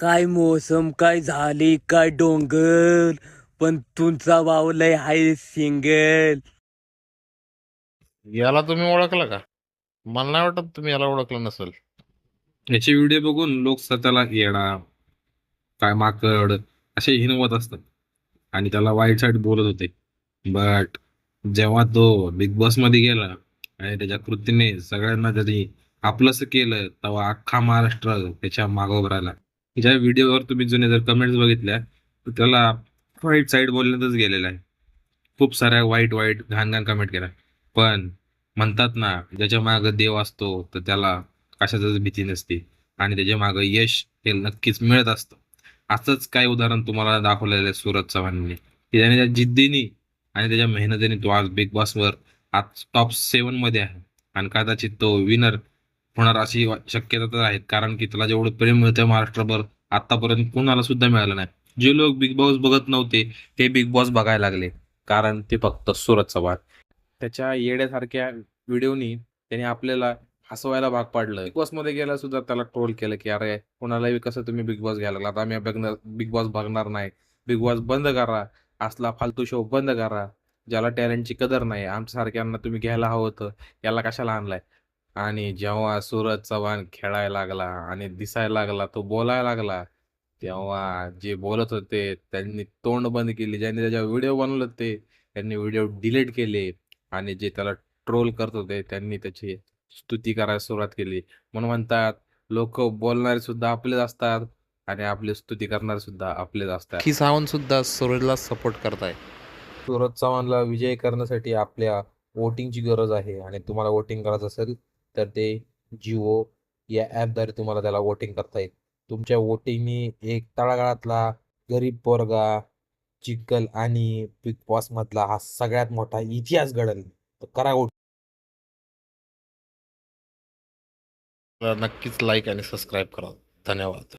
काय मोसम काय झाली काय डोंगर? पण तुमचा भाऊ लय हाय सिंगल. याला तुम्ही ओळखला का? मला नाही वाटत तुम्ही याला ओळखलं नसेल. याचे व्हिडिओ बघून लोक स्वतःला येडा काय माकड असे हिनवत असतात. आणि त्याला वाईट साईड बोलत होते. बट जेव्हा तो बिग बॉसमध्ये गेला आणि त्याच्या कृतीने सगळ्यांना त्याने आपलंसं केलं तेव्हा अख्खा महाराष्ट्र त्याच्या मागं उभं राहिला. ज्या व्हिडिओवर तुम्ही जुने जर कमेंट्स बघितल्या तर त्याला वाईट साईड बोलण्यातच गेलेला आहे. खूप साऱ्या वाईट वाईट घाण घाण कमेंट केल्या. पण म्हणतात ना ज्याच्या मागं देव असतो तर त्याला कशाचंच भीती नसते. आणि त्याच्या मागं यश हे नक्कीच मिळत असतं. असंच काय उदाहरण तुम्हाला दाखवलेलं आहे सुरज चव्हाणने. की त्याने त्या जिद्दीने आणि त्याच्या मेहनतीने तो आज बिग बॉसवर आज टॉप सेवनमध्ये आहे. आणि कदाचित तो विनर होणार अशी शक्यता तर आहेत कारण की त्याला जेवढं प्रेम मिळतं महाराष्ट्रभर आतापर्यंत कुणाला सुद्धा मिळालं नाही. जे लोक बिग बॉस बघत नव्हते ते बिग बॉस बघायला लागले. कारण ते फक्त सूरज चव्हाण. त्याच्या येड्यासारख्या व्हिडिओनी त्याने आपल्याला हसवायला भाग पाडलं. बिग बॉसमध्ये गेला सुद्धा त्याला ट्रोल केलं की अरे कोणालाही कसं तुम्ही बिग बॉस घ्यायला लागला? आता आम्ही बघणार बिग बॉस बघणार नाही. बिग बॉस बंद करा. असला फालतू शो बंद करा. ज्याला टॅलेंटची कदर नाही आमच्यासारख्यांना तुम्ही घ्यायला हवं होतं याला कशाला आणलाय? आणि जेव्हा सूरज चव्हाण खेळायला लागला आणि दिसायला लागला तो बोलायला लागला तेव्हा जे बोलत होते त्यांनी तोंड बंद केली. ज्यांनी त्याच्या व्हिडिओ बनवले होते त्यांनी व्हिडिओ डिलीट केले आणि जे त्याला ट्रोल करत होते त्यांनी त्याची स्तुती करायला सुरुवात केली. म्हणून म्हणतात लोक बोलणारे सुद्धा आपलेच असतात आणि आपली स्तुती करणारे सुद्धा आपलेच असतात. की सावंत सुद्धा सूरजला सपोर्ट करताय. सूरज चव्हाणला विजय करण्यासाठी आपल्या वोटिंगची गरज आहे आणि तुम्हाला वोटिंग करायचं असेल तर ते जिओ या ॲपद्वारे तुम्हाला त्याला वोटिंग करता येईल. तुमच्या वोटिंगनी एक तळागाळातला गरीब पोरगा चिकल आणि बिग बॉस मधला हा सगळ्यात मोठा इतिहास घडल. तर करा वोट नक्कीच लाईक आणि सबस्क्राईब करा. धन्यवाद.